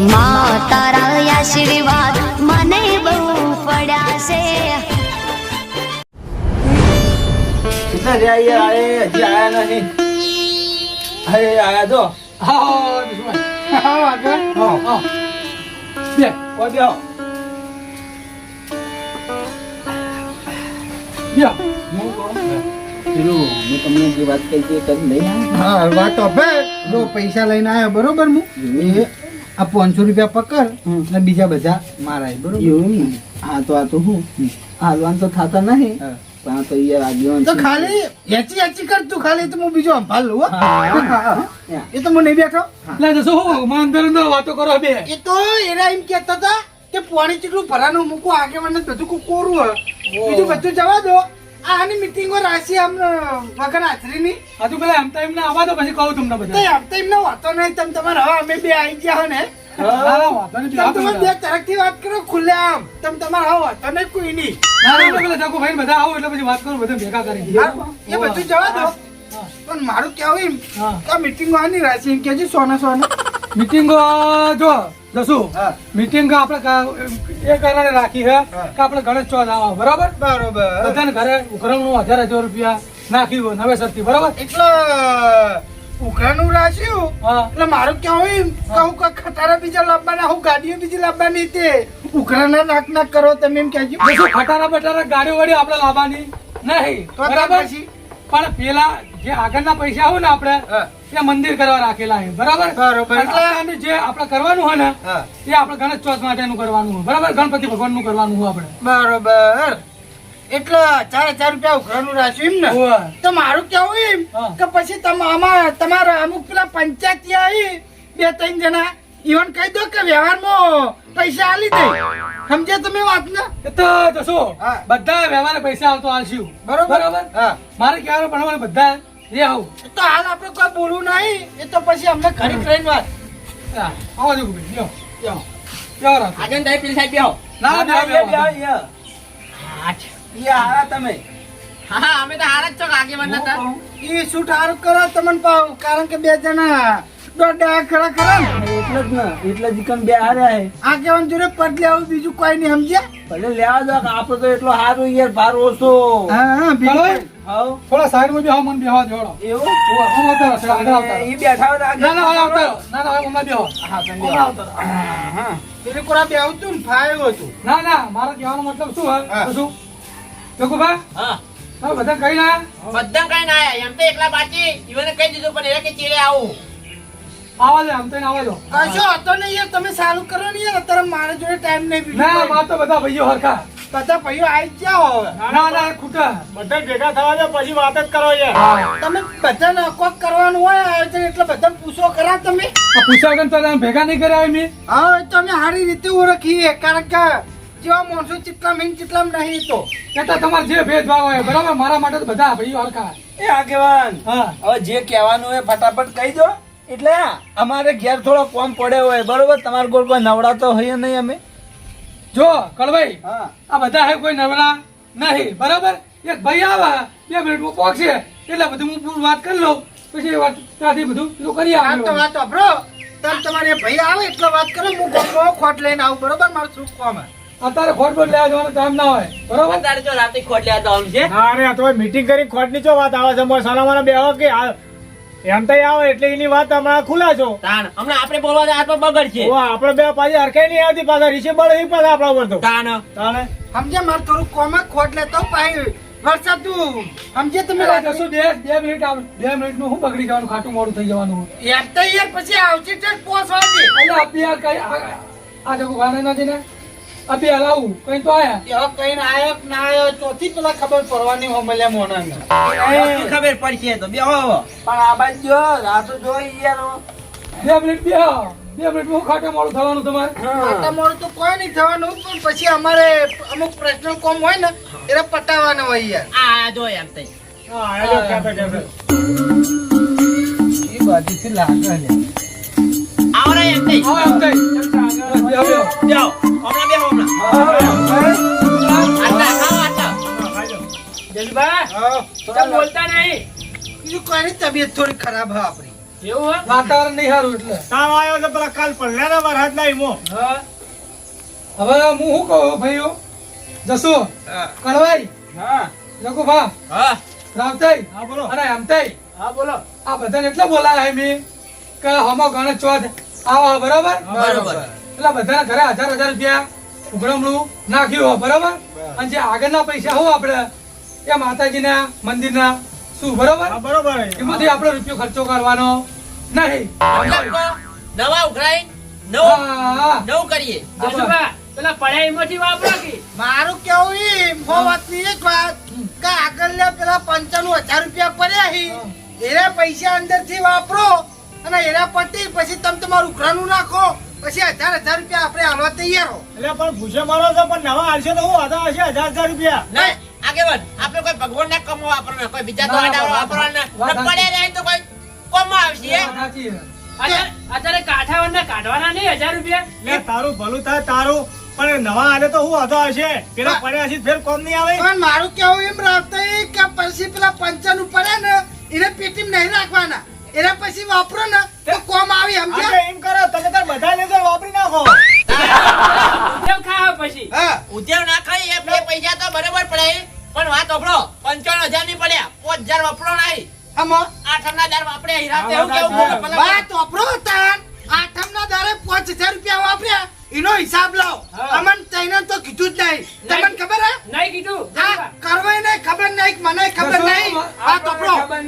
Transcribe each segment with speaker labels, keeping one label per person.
Speaker 1: માં તારા આશીર્વાદ મને બહુ પડ્યા છે
Speaker 2: કેટલા રહ્યા આયે હજી આયા નહીં અરે આયા જો.
Speaker 3: હા દુશ્મન હા આગળ
Speaker 2: હા.
Speaker 3: હા બે.
Speaker 2: કોઈ બેહો
Speaker 3: બે.
Speaker 2: હું કહું પેલું મેં તમને જે વાત કહી કરી લઈ
Speaker 4: હા વાત તો જો પૈસા લઈને આયા બરોબર હું? એ આ પાંચસો રૂપિયા પકડ અને બીજા બધા મારા બરોબર?
Speaker 2: એવું હા તો આ તો હું. હાલવાન તો થતા નહીં પણ તો યાર આગેવાન
Speaker 4: તો ખાલી હેચી હેચી કર તું ખાલી તો હું બીજો અંભાલ લઉં એ તો હું નહીં બેઠો.
Speaker 3: લે હું માં અંદર અંદર વાતો કરો બે.
Speaker 4: એ તો એના એમ કહેતા હતા કે પાણી કેટલું ભરાનું મૂકું આગેવાન બધું કોરું હોય. બીજું બધું જવા દો. આની મીટિંગો રાશી આમ વગર હાજરીની
Speaker 3: તો પેલા એમ ટાઈમ ના આવા તો પછી કહું તમને બધા.
Speaker 4: આમ ટાઈમ ના વાતો નહીં. તમે તમારે હવે અમે બે આવી ગયા ને.
Speaker 3: ના, ના, વાંધો નહીં,
Speaker 4: તમે
Speaker 3: આપી
Speaker 4: તમારે
Speaker 3: દો.
Speaker 4: બે તરફથી વાત કરો ખુલ્લે આમ. તમે તમારે હવે વાતો કોઈ નહીં.
Speaker 3: ના, ના, આપણે પેલા જાગુ ભાઈને બધા આવો એટલે પછી વાત કરું બધા ભેગા કરી
Speaker 4: એ બધું જવા દો. પણ મારું કેવું એમ. કે આ આની રાશિ એમ સોના સોના.
Speaker 3: મીટિંગ જો
Speaker 4: હા.
Speaker 3: મીટિંગ આપણે એ કારણે રાખી છે કે આપણે ગણેશ ચોથ આવા બરાબર?
Speaker 4: બરોબર.
Speaker 3: બધાને ઘરે ઉઘરાણું હજાર હજાર રૂપિયા નાખી હોય નવેસરથી બરાબર?
Speaker 4: એટલે ઉઘરાનું રાખ્યું? એટલે મારું કેવું કહું કે ખટારા બીજા લાવવાના હું ગાડીઓ બીજી લાવવાની તે. ઉઘરાના નાક નાક કરો તમે એમ કહેજો.
Speaker 3: જશું ખટારા બટારા ગાડી વાળી આપણે લાવવાની નહીં. બરાબર? પણ પેલા જે આગળના પૈસા આવે ને આપણે મંદિર કરવા રાખેલા છે. બરાબર?
Speaker 4: બરોબર.
Speaker 3: અને જે આપણે કરવાનું હોય ને એ આપણે ગણેશ ચોથ માટેનું કરવાનું હોય. બરાબર? ગણપતિ ભગવાનનું કરવાનું હોય આપણે.
Speaker 4: બરોબર. એટલે ચાર હજાર રૂપિયા ઉઘરાનું રાખ્યું એમ ને તો મારું કેવું એમ? કે પછી તમારા અમુક પેલા પંચાયતી આવી બે ત્રણ જણા ઈવન કહી દો કે વ્યવહારમાં પૈસા આલી દે. સમજે તમે વાત ને
Speaker 3: તો જશો
Speaker 4: હા.
Speaker 3: બધા વ્યવહાર પૈસા આવતો આલશું.
Speaker 4: બરોબર?
Speaker 3: બરાબર? મારે ક્યારે ભણવાનું બધા એ
Speaker 4: તો હાલ આપણે કોઈ બોલવું નહીં. એ તો પછી અમને ઘડી કરીને વાત.
Speaker 3: હા, આવો જો ભાઈ લ્યો લ્યો લ્યો રાખો.
Speaker 2: આગળ જાય પેલી સાહેબ બેહો.
Speaker 3: ના, ના,
Speaker 2: બેહો, બેહો,
Speaker 3: બેહો.
Speaker 2: બેહો. ઈ હારા તમે.
Speaker 5: હા અમે તો હારા જ છો આગેવાન
Speaker 2: હું
Speaker 5: નતા
Speaker 2: કહું.
Speaker 4: એ શું કરો તમને પાવ કારણ કે બે જણા દોઢ ખરા ખરા.
Speaker 2: એટલે જ ને એટલે જ ઈકન બે હાર્યા હે.
Speaker 4: આગેવાન જોડે પદ લેવું બીજું કોઈ નહીં સમજ્યા?
Speaker 2: ભલે લેવા દો આપડે આપણે તો એટલો સારું યાર ભાર ઓછો.
Speaker 4: હા હા બીજું
Speaker 3: ચાલો,
Speaker 2: સાઈડમાં
Speaker 3: થોડા સાઈડમાં બેહો મને બેહવા દેવડો
Speaker 2: એવું
Speaker 3: હું આવતો રહો, આગળ આવતો.
Speaker 2: ઈ બેઠા
Speaker 3: ના ના હવે આવતો ના ના હવે હમણાં બેહો
Speaker 2: હા, તમે બેહો.
Speaker 3: આવતો
Speaker 4: હા પેલી કોરા બે આવતું ને ફાયો હતું
Speaker 3: ના ના મારો કહેવાનો મતલબ શું
Speaker 4: હે
Speaker 3: શું જોગુભા
Speaker 5: હા
Speaker 3: બધા કઈ ના
Speaker 5: બધા કઈ ના આયા એમ તો એકલા બાકી ઈવને કહી દીધું પણ એ કે ચીડે આવું
Speaker 3: આવા દે આમ તો આવા દો
Speaker 4: કશો હતો નહીં યાર તમે સારું કરો ને યાર અત્યારે મારા જોડે ટાઈમ નહીં
Speaker 3: ના
Speaker 4: કોઈ.
Speaker 3: તો બધા ભાઈઓ હરખા
Speaker 4: બધા ભાઈઓ આવી જાઓ હવે
Speaker 3: ના ના ખૂટા. બધા ભેગા થવા દે પછી વાત જ કરો યાર.
Speaker 4: તમે બધાને કોક કરવાનું હોય આયોજન એટલે બધા પૂછો કરા તમે?
Speaker 3: પૂછા તો ભેગા નહીં કર્યા મેં.
Speaker 4: હા તો અમે સારી રીતે ઓળખીએ કારણ કે જેવા માણસો ચિત્લા મેન ચિત્લા નહીં તો.
Speaker 3: એટલે તમારે જે ભેદભાવ હોય બરાબર? મારા માટે તો બધા ભાઈઓ હરખા.
Speaker 2: એ આગેવાન
Speaker 3: હા.
Speaker 2: હવે જે કહેવાનું એ ફટાફટ કહી દો. એટલે અમારે ઘેર થોડો કોમ પડ્યો હોય બરોબર? તમારે ગોળ કોઈ નવડાતો હોઈએ નહીં અમે.
Speaker 3: જો કળભાઈ
Speaker 2: હા.
Speaker 3: આ બધા હે કોઈ નવરા નહીં બરાબર? એક ભાઈ આવે બે મિનિટમાં પહોંચશે એટલે બધું હું પૂરું વાત કરી લઉં પછી વાત ત્યાંથી બધું પેલું કરી
Speaker 4: આ તો વાત બ્રો તમે તમારે ભાઈ આવે એટલે વાત કરો હું ગોમમાં ખોટ લઈને આવું બરોબર? મારું શું કામ
Speaker 3: અત્યારે ખોટ બોટ લેવા જવાનો ટાઈમ ના હોય બરોબર?
Speaker 5: અત્યારે જો રાતે ખોટ લેવા જવાનું છે?
Speaker 6: અરે આ તો મીટિંગ કરી ખોટ નીચો વાત આવે છે? મોય સોનામાના બેહો કે આ- એમ તો આવે એટલે એની વાત હમણાં ખુલા છો.
Speaker 5: તાણ હમણાં આપણે બોલવા હાથ તો બગડ છે
Speaker 6: આપણે બે પાછી હરખાઈ નહીં આવતી પાછા રીસે બળ એ પાછા આપણા ઉપર તો.
Speaker 5: તાણ.
Speaker 6: તાણે?
Speaker 4: સમજે મારે થોડું કોમક ખોટલે ખોટ લેતો પાઈ વરસાદ તું. સમજે તમે
Speaker 3: જશું બે બે મિનિટ આવ બે મિનિટનું શું બગડી જવાનું ખાટું મોડું થઈ જવાનું.
Speaker 4: યાર તો યાર પછી આવશે તો પોસ વાગે
Speaker 3: એટલે આપી આ કઈ આ- આ જગો ગાને નથી ને આપી હલાવું કઈ તો આયા?
Speaker 4: કઈ ના આયો ના આયો ચોથી પેલા ખબર પડવાની હોમલ્યા મોનાને.
Speaker 5: ખબર પડશે તો બેહો હવે.
Speaker 2: પણ આ બાજુ જો આ તો યાર.
Speaker 3: બે મિનિટ બે બે મિનિટ હું ખાટું મોડું થવાનું તમારે?
Speaker 4: આટલા મોડું તો કોઈ નહીં થવાનું પણ પછી અમારે અમુક પ્રશ્ન કોમ હોય ને એને પટાવવાનો હોય યાર.
Speaker 5: આ જો એમ તઈ
Speaker 6: હા, આ જો.
Speaker 2: એ બાજુથી લાગે ને.
Speaker 5: એમ તઈ
Speaker 3: આવો એમ કઈ બેહો, બેહો.
Speaker 5: બેહો હમણાં બેહો હમણાં આટલા ખાઓ આટલા
Speaker 6: જયભાઈ, તમે બોલતા નહીં
Speaker 4: બીજું કોઈ તબિયત થોડી ખરાબ હે આપણી
Speaker 5: એવું
Speaker 3: વાતાવરણ નહીં સારું એટલે
Speaker 6: તાવ આવ્યો છે પેલા કાલ પડ્યા વરસાદ ના ઈમો
Speaker 3: હવે હું શું કહું ભાઈઓ જસુ કણવાઈ
Speaker 2: હા
Speaker 3: ભા
Speaker 5: હા.
Speaker 6: હા બોલો
Speaker 3: અને
Speaker 5: હા, બોલો.
Speaker 3: આ બધાને એટલે બોલાયા મેં કે હમો ગણેશ ચોથ આવો બરોબર?
Speaker 5: બરોબર.
Speaker 3: એટલે બધાના ઘરે હજાર હજાર રૂપિયા ઉઘડમણું નાખ્યું હોય બરોબર? અને જે આગળના પૈસા હોય આપણે એ માતાજીના મંદિરના શું બરોબર?
Speaker 6: બરોબર.
Speaker 3: એમાંથી આપણે રૂપિયો ખર્ચો કરવાનો નહીં.
Speaker 5: નવા ઉઘરાઈ નવું
Speaker 3: હા,
Speaker 5: કરીએ. પેલા પડ્યા વાપરો કે
Speaker 4: મારું કેવું ઈ મો વાતની એક વાત કે આગળ પેલા પંચાણું હજાર રૂપિયા પડ્યા હી. એના પૈસા અંદરથી વાપરો અને એના પતી પછી તમે તમારું ઉઘરાણું નાખો. પછી હજાર હજાર રૂપિયા આપણે હાલવા તૈયાર હો.
Speaker 6: એટલે પણ ભૂસે મારો છે પણ નવા હાલશે તો હું હતા હશે હજાર હજાર રૂપિયા.
Speaker 5: નહીં આગેવાન આપણે કોઈ ભગવાન ના કમો વાપરવાનો કોઈ બીજા તો
Speaker 3: ના,
Speaker 5: વાપરવાના. પડ્યા રહે તો કોઈ કમો આવશે
Speaker 3: અત્યારે.
Speaker 5: અત્યારે કાઠાવાળના કાઢવાના નહીં હજાર રૂપિયા?
Speaker 6: તારું ભલું થાય તારું. પણ નવા આવે તો હું હતા હશે પેલા પડ્યા છે ફેર કોમ નહીં આવે?
Speaker 4: પણ મારું કેવું એમ રાખતા કે પછી પેલા પંચન ઉપર ને એને પેટીમ નહીં રાખવાના. એના પછી વાપરો ને તો કોમ આવી
Speaker 6: એમ
Speaker 4: કે
Speaker 6: એમ કરો તમે તાર બધા લેઝર વાપરી નાખો.
Speaker 4: હા.
Speaker 5: ઉદ્યોગ ના ખાઈ એ બે પૈસા તો બરોબર પડે. પણ વાત ઓપડો પંચાવન હજારની પડ્યા પાંચ હજાર વાપરો નહીં.
Speaker 4: આમાં?
Speaker 5: આઠ ના દર વાપરે હીરા
Speaker 4: વાત વાપરો તાન. આઠમના દારે પાંચ હજાર રૂપિયા વાપર્યા. એનો હિસાબ લાવો અમન તઈને તો કીધું જ નહીં. તમને ખબર હે?
Speaker 5: નહીં કીધું.
Speaker 4: હા કરવાય નહીં ખબર નહીં મને ખબર નહીં. વાત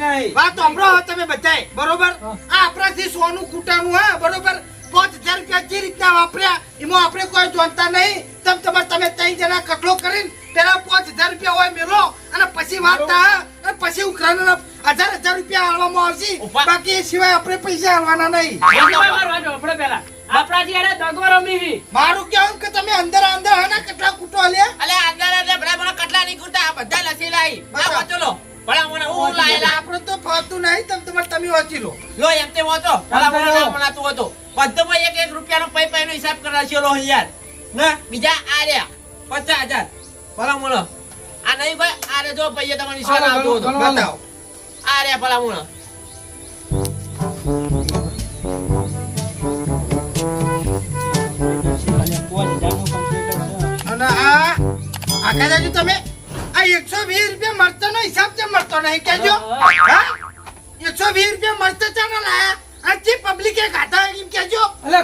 Speaker 2: નહીં.
Speaker 4: વાત વાપરો તમે બધાય. બરોબર? આ આપણાથી સોનું કૂટાનું હા બરોબર? પાંચ હજાર રૂપિયા જે રીતના વાપર્યા એમાં આપણે કોઈ જોનતા નહીં. તમ તમારે તમે ત્રણ જણા કટલો કરીને પેલા પાંચ હજાર રૂપિયા હોય મેળો અને પછી વાત થાય અને પછી ઉઘરાણા હજાર હજાર રૂપિયા હાલવામાં આવશે. બાકી એ સિવાય આપણે પૈસા હાલવાના નહીં. મારું કેવું કે તમે અંદર અંદર હા કેટલા કૂટો લે
Speaker 5: અલે અંદર અંદર બરા બરા કેટલા ની કૂટતા આ બધા લસી લાઈ. આ
Speaker 4: બરાબર.
Speaker 5: ભલા મને હું લાયેલા?
Speaker 4: આપણે તો ફાવતું નહીં તમ તમાર તમે વાંચી લો.
Speaker 5: લો એમ તે વાંચો. ભલા મને ના હતો બધો ભાઈ એક એક રૂપિયાનો પૈ નો હિસાબ કરાશે લો યાર ના? બીજા આ રહ્યા. પચાસ હજાર. ભલા મને. આ નહીં ભાઈ આ રે જો ભાઈ તમારી નિશાન આવતો હતો.
Speaker 3: હતું
Speaker 4: બતાવો.
Speaker 5: આ રહ્યા ભલા મને.
Speaker 4: આખા તમે આ એકસો વીસ રૂપિયા મળતો નો હિસાબ છે મળતો નહીં? કેજો એકસો વીસ રૂપિયા મળતો ચાલો લાયા? આ જે પબ્લિકે ખાતા એમ કેજો
Speaker 3: એટલે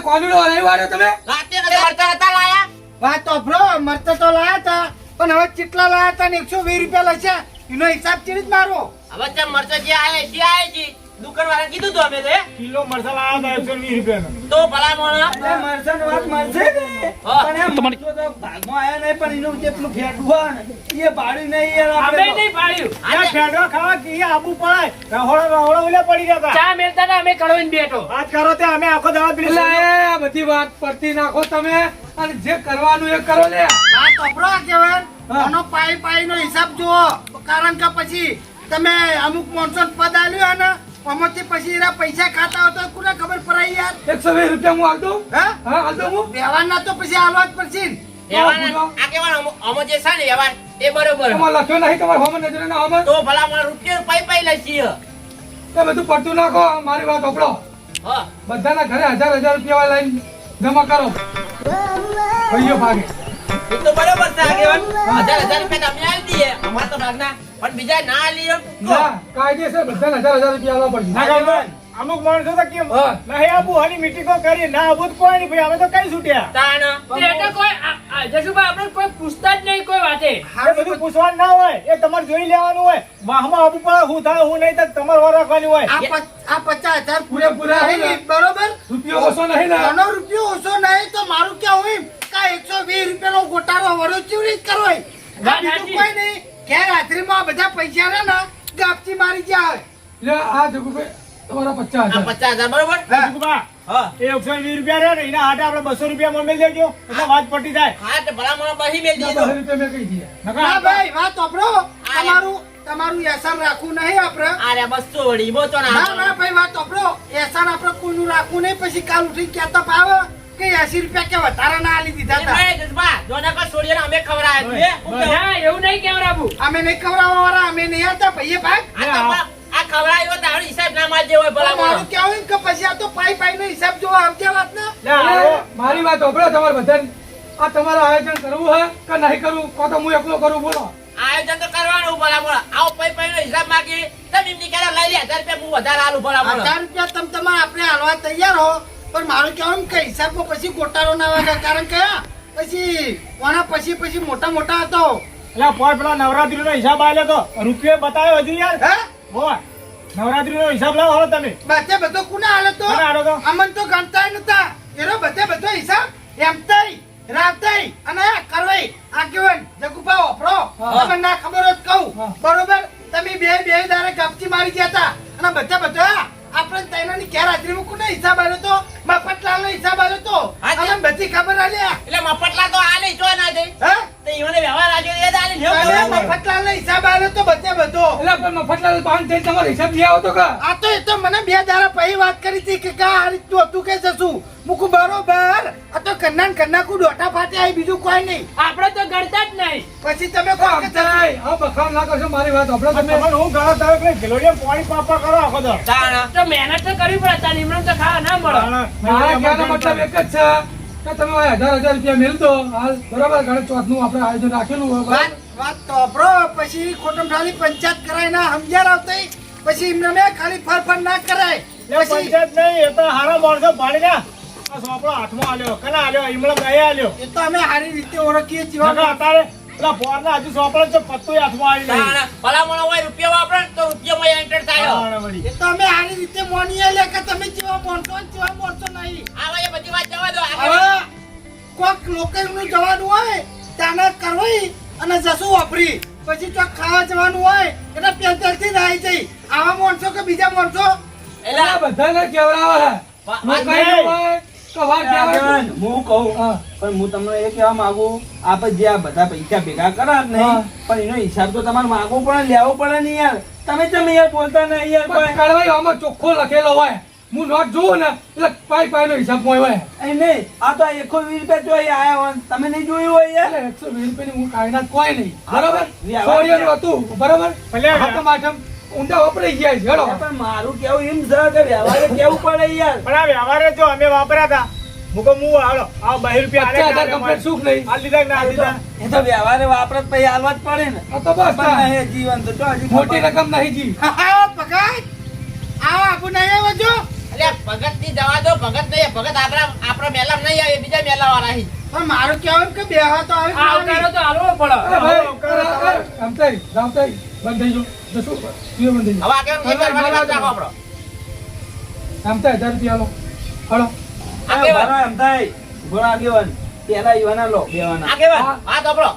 Speaker 3: નહીં વાળ્યો તમે?
Speaker 5: રાતે મળતા હતા લાયા?
Speaker 4: વાત તો બ્રો મળતો તો લાયા હતા પણ હવે કેટલા લાયા હતા ને એકસો વીસ રૂપિયા લેશે એનો હિસાબ કેવી જ મારો
Speaker 5: હવે તે મરચા જે આયા જે આયા છે દુકાન વાળા કીધું તો અમે તે
Speaker 6: કિલો મરસા લાવ્યા હતા એકસો વીસ રૂપિયાનો.
Speaker 5: તો ભલા મને
Speaker 2: એ મરચાં વાત મળશે ને? પણ એમ મરચો તો ભાગમાં આયા નહીં પણ એનું જેટલું હોય ને એ ભાડ્યું નહીં યાર આપણે તો.
Speaker 6: યા ફેંડવા ખાવા કે આબુ પડાય. રહોળો રહોળો ઉલે પડી ગયા હતા વાત કરો તે અમે આખો દાવા પીલી
Speaker 3: આ બધી વાત પડતી નાખો તમે અને જે કરવાનું એ કરો લે
Speaker 4: વાત કપરો કેવન આનો પાઈ પાઈ નો હિસાબ જુઓ. કારણ કે પછી તમે અમુક માણસો પદ આલ્યું ને આમાંથી પછી એના પૈસા ખાતા હોય તો કોને ખબર પડાય યાર?
Speaker 3: એકસો વીસ રૂપિયા હું હાલતું
Speaker 4: હા?
Speaker 3: હા હાલતું હું?
Speaker 4: વ્યવહારના તો પછી હાલવા જ પડશે ને.
Speaker 5: વ્યવહાર આ કેવાનો અમો- અમો જે છે ને વ્યવહાર એ બરોબર.
Speaker 3: લખ્યો નહીં તમારે હોમ નજરે ના હોમ
Speaker 5: તો ભલા મને રૂપિયો પૈ પૈ લઈશી
Speaker 3: એ બધું પડતું નાખો મારી વાત ઓપડો
Speaker 5: હા.
Speaker 3: બધાના ઘરે હજાર હજાર રૂપિયા લઈને જમા કરો. ભાગે.
Speaker 5: તો બરોબર છે આગેવાન. હજાર હજાર રૂપિયા તમે આલી દઈએ. અમાર તો ભાગના. પણ બીજા ના લીયો.
Speaker 3: ના કાયદેસર બધા હજાર હજાર રૂપિયા આવવા પડશે.
Speaker 6: ના ગામમાં અમુક માણસો તો કેમ? નહીં આબુ હાલી મીટિંગો કરી ના આબુ કોઈ નહીં. ભાઈ હવે તો કઈ છૂટ્યા?
Speaker 5: તાણ.
Speaker 6: એ બધું પૂછવાનું ના હોય. એ તમારે જોઈ લેવાનું હોય. વાહમાં આબુ પડે હું થાય હું નહીં તો તમારે વાર રાખવાની હોય.
Speaker 4: આ પચાસ હજાર
Speaker 3: પૂરેપૂરા
Speaker 4: નહીં. બરોબર?
Speaker 3: રૂપિયો ઓછો નહીં ને.
Speaker 4: રૂપિયો ઓછો નહીં તો મારું ક્યાં હોય? કા એકસો વીસ રૂપિયાનો ગોટાળો વરો ચીવડી રીત કરો કોઈ નહીં. ઘેર રાત્રિમાં બધા પૈસા રહે ને ગાપચી મારી ગયા હોય.
Speaker 3: લે આ જગુભાઈ તમારા પચાસ હજાર.
Speaker 5: પચાસ હજાર બરોબર?
Speaker 6: ટૂંકમાં એ એકસો વીસ રૂપિયા રહ્યા ને એના હાટે આપણે બસો રૂપિયા મોમેલ દેજો. એટલે વાત પટી જાય.
Speaker 5: હા તો ભલા મને બહી મેલ દીધો
Speaker 3: બસો રૂપિયા મેં કહી
Speaker 4: ના
Speaker 6: આપણે-
Speaker 4: ભાઈ વાત તમારું તમારું એહસાન રાખવું નહીં આપણે.
Speaker 5: આ બસો વળી બો
Speaker 4: તો ના
Speaker 5: ના
Speaker 4: ભાઈ વાત વાપરો એહસાન આપણે કોઈનું રાખવું નહીં પછી કાલ ઉઠી કહેતા પાવ કે 80 રૂપિયા કે વધારા ના આલી દીધા હતા
Speaker 5: અમે ખવડાયા છીએ. હું કેવું?
Speaker 4: અમે નહીં ખવરાવા વાળા અમે નહીં આવતા ભાઈએ ભાગ.
Speaker 5: આ તો ખવડાવ્યો તારો હિસાબ ના માજે હોય ભલા
Speaker 4: મારું. કેવું કે પછી આ તો પાઈ પાઈ નો હિસાબ જો આમ કે વાત ને.
Speaker 3: મારી વાત ઓબળો તમાર બધાને. આ તમારું આયોજન કરવું હે કે નહીં કરવું? કો તો હું એકલો કરું બોલો.
Speaker 5: આયોજન તો કરવાનું ભલા બોલો આવો પૈ નો હિસાબ માગી તમે એમની કહેતા લઈ લે હજાર રૂપિયા હું વધારે આલું ભલા બોલો
Speaker 4: હજાર રૂપિયા તમે તમારે આપણે હાલવા તૈયાર હો. પણ મારું કહેવાનું કે હિસાબમાં પછી ગોટાળો ના વાગે કારણ કે પછી કોના પછી પછી મોટા મોટા હતો.
Speaker 6: એટલે પણ પેલા નવરાત્રીનો હિસાબ આલ્યો તો. રૂપિયો બતાવ્યો હજુ યાર.
Speaker 4: હે?
Speaker 6: બોલ. નવરાત્રીનો હિસાબ લાવો હાલો તમે.
Speaker 4: બધે બધો કુના હાલો તો?
Speaker 6: હાલો?
Speaker 4: અમન તો ગણતા નતા. એનો બધે બધો હિસાબ એમ તઈ રાતઈ અને કરવાઈ આગેવન જગુપા ઓફરો. તમને ના ખબર જ કહું. બરોબર? તમે બે બે દારે ગપચી મારી ગયા હતા અને બધા બધો આપણે તૈનાની ઘેર હાજરીમાં કોને હિસાબ આવ્યો તો મફતલાલ નો હિસાબ આલ્યો તો બધી ખબર આલે
Speaker 5: એટલે મફતલા તો આલે જો ના દે
Speaker 4: હે?
Speaker 5: તો ઈવને વ્યવહાર આજો એ દાલે લ્યો.
Speaker 4: મફતલાલ નો હિસાબ આલે તો બધે બધો.
Speaker 3: એટલે પણ મફતલાલ પાંચ થઈ તમારો હિસાબ લઈ આવો તો કા?
Speaker 4: આ તો એ તો મને બે દાડા પછી વાત કરી હતી કે કા આ રીતનું હતું કે જશું. મૂકું બરોબર. આ તો કન્નાન ને કન્ના કુ ડોટા ફાટે આઈ બીજું કોઈ નહીં.
Speaker 5: આપણે તો ગણતા જ નહીં.
Speaker 4: પછી તમે કહો કે થાય.
Speaker 3: હા આ બખાવ ના કરશો મારી વાત આપણે તમે
Speaker 6: પણ હું ગણો તમે કે ગેલોડિયામાં પાણી પાપા કરો આખો દર
Speaker 5: તો મહેનત તો કરવી પડે તાર નિમણૂક તો ખાવા ના મળે.
Speaker 3: મારા કહેવાનો મતલબ એક જ છે. કે તમે હજાર હજાર રૂપિયા મેળ હાલ બરાબર ગણેશ ચોથનું આપણે આયોજન રાખેલું હોય
Speaker 4: વાત? તો પછી ખોટમ ખાલી પંચાયત કરાય ના સમજ્યા આવતી? પછી એમને મેં ખાલી ફર ફર ના કરાય.
Speaker 6: પંચાયત નહીં એ તો હારા માણસો પાડી ના. આ સોપડો હાથમાં આલ્યો કના આલ્યો ઈમળો દયા આલ્યો.
Speaker 4: એ તો અમે સારી રીતે ઓળખીએ છીએ
Speaker 6: અત્યારે પેલા પોરના હજુ સોપડો છે પત્તું હાથમાં આવી નહીં.
Speaker 5: ભલા મોણો હોય રૂપિયા વાપરે ને તો રૂપિયોમાં એન્ટર થાય.
Speaker 4: એ તો અમે આની રીતે મોનીએ લે કે તમે જેવા ને જેવા મોણસો નહીં.
Speaker 5: આવા એ બધી વાત જવા દો
Speaker 4: હવે કોક લોકેશનું જવાનું હોય ત્યાં કરવી અને જશું વાપરી. પછી તો ખાવા જવાનું હોય એટલે પેલથી જ આવી જઈ. આવા માણસો કે બીજા માણસો
Speaker 5: એટલે
Speaker 3: આ બધાને કેવડાવે છે.
Speaker 5: વા-
Speaker 3: રોકાઈ ન હોય તો વાર કહેવાય.
Speaker 2: આગેવાન, હું. કહું પણ હું તમને એ કહેવા માંગુ આપણે જે આ બધા પૈસા ભેગા કરા નહીં પણ એનો હિસાબ તો તમારે માંગવો પડે લેવો પડે ને યાર. તમે તમે યાર બોલતા નહીં યાર
Speaker 3: કડવાઈ આમાં ચોખ્ખો લખેલો હોય. હું નોટ જોઉં ને એટલે પાઈ પાઈ નો હિસાબ હોય
Speaker 2: એ નહીં આ તો એકસો વીસ રૂપિયા જોઈ આયા હોય તમે નહીં જોયું હોય યાર?
Speaker 3: એકસો વીસ રૂપિયાની હું કાયનાત કોઈ નહીં. બરાબર? હતું. બરાબર?
Speaker 6: ભલે.
Speaker 3: ઊંડા વાપરી ગયા છે હેડો
Speaker 2: પણ મારું કેવું એમ છે કે વ્યવહારે કેવું પડે યાર
Speaker 6: પણ આ વ્યવહારે જો અમે વાપર્યા હતા મુકો હું હાલો આ બહી રૂપિયા
Speaker 3: પચાસ હજાર કમ્પ્લીટ સુખ નહીં
Speaker 6: આ લીધા ના
Speaker 2: એ તો-
Speaker 6: લીધા
Speaker 2: એ તો વ્યવહારે વાપરે પછી હાલવા જ પડે ને
Speaker 3: આ તો બસ
Speaker 2: પણ જીવન તો જો
Speaker 3: મોટી રકમ નહીં જી
Speaker 4: ભગત આવો આપું નહીં આવ્યો છો
Speaker 5: એટલે ભગતની જવા દો ભગત નહીં ભગત આપણા આપણા મેલા નહીં આવે બીજા મેલા વાળા
Speaker 4: પણ મારું કેવું કે બેહવા તો આવી
Speaker 5: આવકારો હાલવો પડે
Speaker 3: બંધ થઈ જાઓ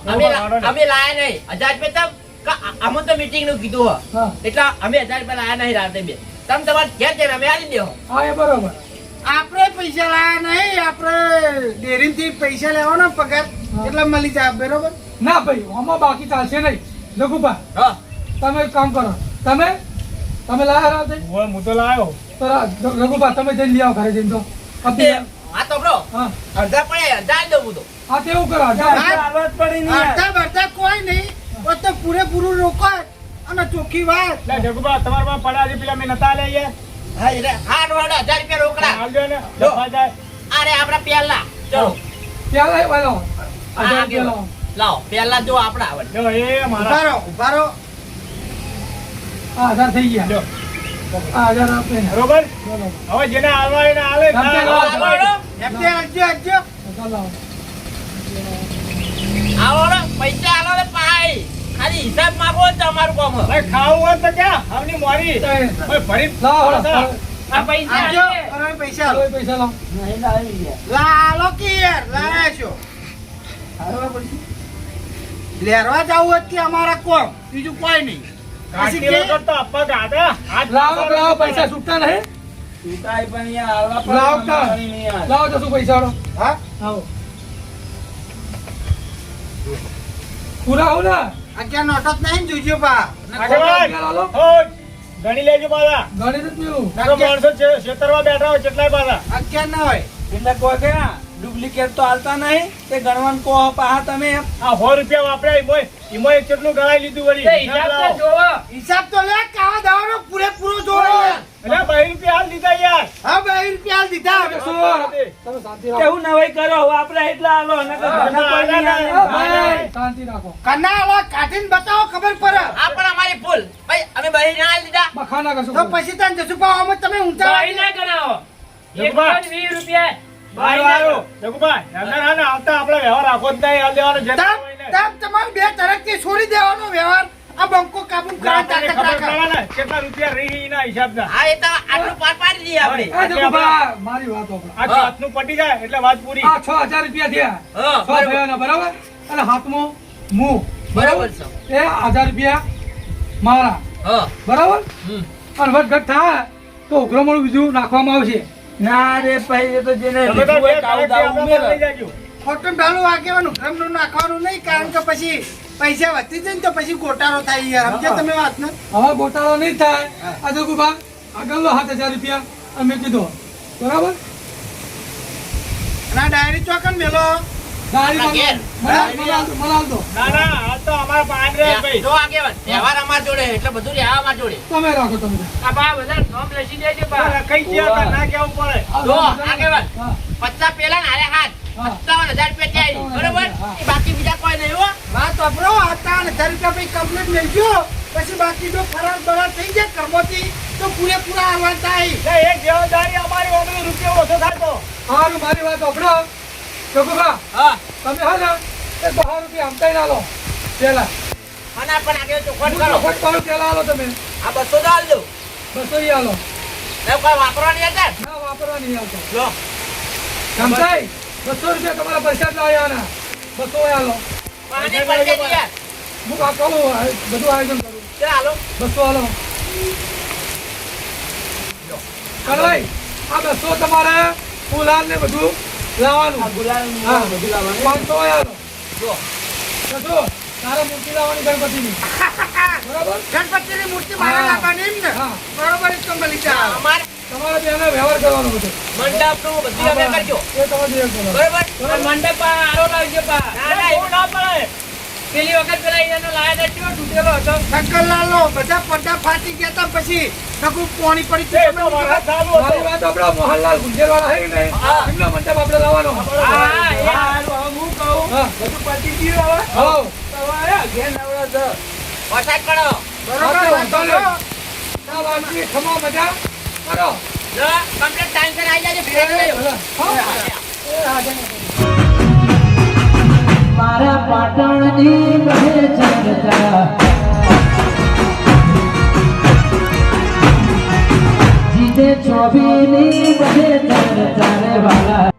Speaker 5: અમે
Speaker 6: બરોબર, બરોબર.
Speaker 5: અમે લાયા નહીં. હજાર રૂપિયા તમ તો મીટિંગનું કીધું એટલે અમે હજાર રૂપિયા લાયા નહીં રાતે બે. તમે તમારે ઘેર જઈને અમે આલી દેવો
Speaker 3: હા એ બરોબર.
Speaker 4: આપણે પૈસા લાયા નહીં. આપણે ડેરીથી પૈસા લેવાના પગાર. એટલે મળી જાય બરોબર?
Speaker 3: ના ભાઈ આમાં બાકી ચાલશે નહીં. લઘુભા.
Speaker 5: હા.
Speaker 3: તમે એક કામ કરો. તમે? તમે લાયા રાતે
Speaker 6: હું તો લાયો.
Speaker 3: તો રઘુભા તમે જઈને લઈ આવો ઘરે જઈને તો.
Speaker 5: હા તો બ્રો
Speaker 3: હા.
Speaker 5: અડધા પડ્યા હજાર દઉં તો.
Speaker 3: હા તેવું કરો
Speaker 2: અડધા જ પડે ને યાર.
Speaker 4: અડધા બડધા કોઈ નહીં તો પૂરેપૂરું રોકો અને ચોખ્ખી વાત.
Speaker 6: લે જગુબા તમારા પાસે પડ્યા છે પેલા મેં નતા લઈએ
Speaker 5: હા એટલે હા રોડ હજાર રૂપિયા રોકડા.
Speaker 6: હાલજો ને
Speaker 5: જો. અરે આપડા પહેલા ચલો
Speaker 3: ત્યાં લાવી હજાર રૂપિયા
Speaker 5: આગેવાન. લાવો પહેલા જો આપડા આવડે
Speaker 6: જો એ મારા.
Speaker 4: ઊભા રહો.
Speaker 3: ઊભા હજાર થઈ ગયા.
Speaker 6: લ્યો.
Speaker 3: હા હજાર આપે
Speaker 6: બરોબર? હવે જેને હાલવા એને.
Speaker 5: આવો પૈસા આલો ને પાઈ. ખાલી હિસાબ માંગો તમારું કામ
Speaker 6: ભાઈ ખાવું હોય તો ક્યાં? મોરી. ભાઈ ભરી
Speaker 3: લાવો.
Speaker 5: આ પૈસા.
Speaker 4: પૈસા
Speaker 3: હાલો, પૈસા લાવો
Speaker 2: નહીં લાવી યાર.
Speaker 4: લાલો કે યાર? લાયા છો. લેરવા જવું હોય કે અમારા કોમ. બીજું કોઈ નહીં.
Speaker 3: લાવો લાવો પૈસા છૂટતા નહીં. લાવો તો શું પૈસા
Speaker 4: હા?
Speaker 3: પૂરા હું ને
Speaker 4: અગિયાર નોટો જ નહીં પા.
Speaker 6: ઓય, ગણી લેજો પાછા
Speaker 3: ગણી જ
Speaker 6: પીવું માણસો છેતરવા બેઠા હોય કેટલાય પાછા
Speaker 4: અગિયાર ના હોય?
Speaker 2: એટલે કોઈ કે ડુપ્લિકેટ તો હાલતા નહીં. તે ગણવાન કો પાહા તમે
Speaker 6: આ સો રૂપિયા વાપર્યા એમાંય એમાંય કેટલું ગણાઈ લીધું વળી?
Speaker 7: હિસાબ તો
Speaker 6: લાવો.
Speaker 4: હિસાબ તો લે કાવા દાવાનો પૂરેપૂરો જોડે
Speaker 6: એટલે બાઈ રૂપિયા હાલ દીધા યાર.
Speaker 4: હા બે રૂપિયા દીધા
Speaker 3: બેસો. તમે શાંતિ રાખો
Speaker 2: કેવું નવાઈ કરો વાપરે એટલા હાલો હાલે.
Speaker 3: શાંતિ રાખો.
Speaker 4: કના આલા કાઢીને બતાવો ખબર પડે.
Speaker 5: આ પણ અમારી ભૂલ. ભાઈ અમે બહેરી ના હાલ દીધા
Speaker 3: બખાના કશું
Speaker 4: તો પછી તને જસુ અમે તમે ઊંચા
Speaker 7: ભાઈ ના ગણાવો. એક રૂપિયા.
Speaker 6: ને ને.
Speaker 4: તમારે બે છોડી દેવાનો વ્યવહાર. આ બંકો કાબુ
Speaker 6: ને કેટલા રૂપિયા રહી
Speaker 5: હા એ તો આટલું પાર પાડી દઈએ આપણે.
Speaker 3: મારી વાત.
Speaker 6: આ હાથનું પટી જાય એટલે વાત પૂરી.
Speaker 3: આ છ હજાર રૂપિયા થયા.
Speaker 5: હા
Speaker 3: છ
Speaker 5: બરાબર.
Speaker 3: અને હાથમાં મું.
Speaker 5: બરાબર છે.
Speaker 3: એ હજાર રૂપિયા મારા.
Speaker 5: હા.
Speaker 3: બરાબર. અને વધઘટ થાય તો ઉઘરામણું બીજું નાખવામાં આવશે.
Speaker 2: ના રે ભાઈ એ તો જેને
Speaker 6: તો.
Speaker 4: ખોટું ડાલું વાગેવાનું ઘરનું નાખવાનું નહીં કારણ કે પછી પૈસા વધતી જાય ને તો પછી ગોટાળો થાય યાર. સમજ્યા તમે વાત ને
Speaker 3: હવે ગોટાળો નહીં થાય. આ જગુભા આગળનો સાત હજાર રૂપિયા અમે કીધો. બરાબર?
Speaker 4: ના ડાયરી ચોકન મેલો.
Speaker 3: ગાડી
Speaker 5: આપણા ઘેર.
Speaker 3: મનાલ દો.
Speaker 6: ના ના હાલ તો અમારા પાંચ રહે ભાઈ.
Speaker 5: જો આગેવાન તહેવાર અમાર જોડે એટલે બધું રહ્યા અમાર જોડે.
Speaker 3: તમે રાખો તમે.
Speaker 7: આ બા બધા નામ લખી દેજો બા.
Speaker 6: કઈ ગયા હતા, ના કેવું પડે.
Speaker 5: જો આગેવાન
Speaker 3: હા
Speaker 5: પચાસ પેલા ને હાથ. સત્તાવન હજાર રૂપિયા ત્યાં બરોબર? બાકી બીજા કોઈ નહીં હો.
Speaker 4: વાત વાપરો હજાર રૂપિયા પછી કમ્પ્લીટ મેળજો પછી બાકી જો ફરાર બરાર થઈ જાય કર્મોથી તો પૂરેપૂરા થાય.
Speaker 6: એક જવાબદારી અમારી ઓગણીસ રૂપિયા ઓછો થાય તો.
Speaker 3: મારી વાત સાંભળો. જગુભા
Speaker 5: હા.
Speaker 3: તમે હા ને એ બહાર રૂપિયા આમતાય ના લો. પેલા.
Speaker 5: અને પણ આગળ ચોખવટ કરો.
Speaker 3: વખત પાડો પેલા આલો તમે.
Speaker 5: આ બસો તો હાલ દો
Speaker 3: બસો ઈ આલો.
Speaker 5: એ કોઈ વાપરવાની હતા
Speaker 3: ના વાપરવાની આવતો.
Speaker 5: લો.
Speaker 3: સમજાય બસો રૂપિયા તમારા પૈસા આવ્યા બસો આલો. હું આ કરું બધું આયોજન કરું.
Speaker 5: ચાલો
Speaker 3: બસો આલો. કરાઈ આ બસો તમારે ફૂલાર ને બધું લાવવાનું.
Speaker 2: ગુલાલ
Speaker 3: હા.
Speaker 2: બધું લાવવાનું.
Speaker 3: પાંચસો આલો
Speaker 5: જો
Speaker 3: બસો તારે મૂર્તિ લાવવાની ગણપતિની. બરાબર?
Speaker 4: ગણપતિની મૂર્તિ મારે લાવવાની એમ ને? બરોબર મળી જાય
Speaker 5: અમાર
Speaker 3: તમારે ત્યાં વ્યવહાર કરવાનો બધો.
Speaker 5: મંડપનું બધી અમે કરજો.
Speaker 3: એ તમારે
Speaker 5: બરોબર?
Speaker 7: મંડપ આરો લાવજો બા.
Speaker 5: ના ના એવું ના પડે.
Speaker 7: પેલી વખત પેલા એનો લાયા હતા તૂટેલો હતો.
Speaker 4: શંકરલાલનો બધા પડદા ફાટી ગયા તા પછી નકરું પોણી પડી
Speaker 6: એ તો મારા ચાલુ હતો.
Speaker 3: મારી વાત આપણો મોહનલાલ ગુંજરવાળા હે ને એમનો મંડપ આપણે લાવવાનો.
Speaker 7: હા હા એ.
Speaker 2: હારું, હવે હું કહું? બધું પતી ગયું હવે?
Speaker 3: હો
Speaker 2: તમારે ઘેર નવરા છો.
Speaker 5: વરસાદ પડો.
Speaker 4: બરોબર વાંધો નહીં.
Speaker 3: આ વાતની ખમો મજા કરો
Speaker 5: જો કમ્પ્લીટ ટાઈમ સર આવી જાજો ફેર
Speaker 3: હા. હા.
Speaker 8: મારા પાટણની કહે જગતા જીતે ચોવીની કહે જગતા રે વાલા.